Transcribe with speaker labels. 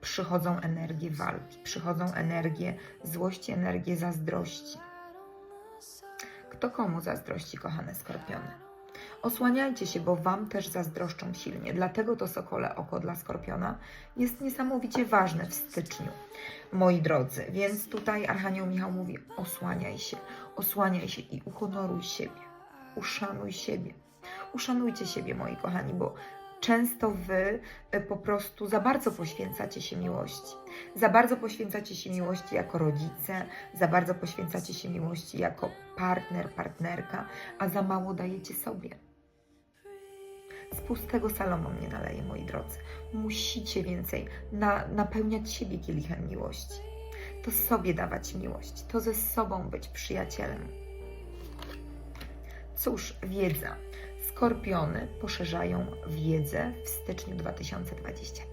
Speaker 1: przychodzą energie walki, przychodzą energie złości, energie zazdrości. Kto komu zazdrości, kochane skorpiony? Osłaniajcie się, bo Wam też zazdroszczą silnie. Dlatego to sokole oko dla skorpiona jest niesamowicie ważne w styczniu, moi drodzy. Więc tutaj Archanioł Michał mówi: osłaniaj się, osłaniaj się i uhonoruj siebie, uszanuj siebie. Uszanujcie siebie, moi kochani, bo często Wy e, po prostu za bardzo poświęcacie się miłości. Za bardzo poświęcacie się miłości jako rodzice, za bardzo poświęcacie się miłości jako partner, partnerka, a za mało dajecie sobie. Z pustego Salomon nie naleje, moi drodzy. Musicie więcej na, napełniać siebie kielichem miłości. To sobie dawać miłość, to ze sobą być przyjacielem. Cóż, wiedza. Skorpiony poszerzają wiedzę w styczniu 2025.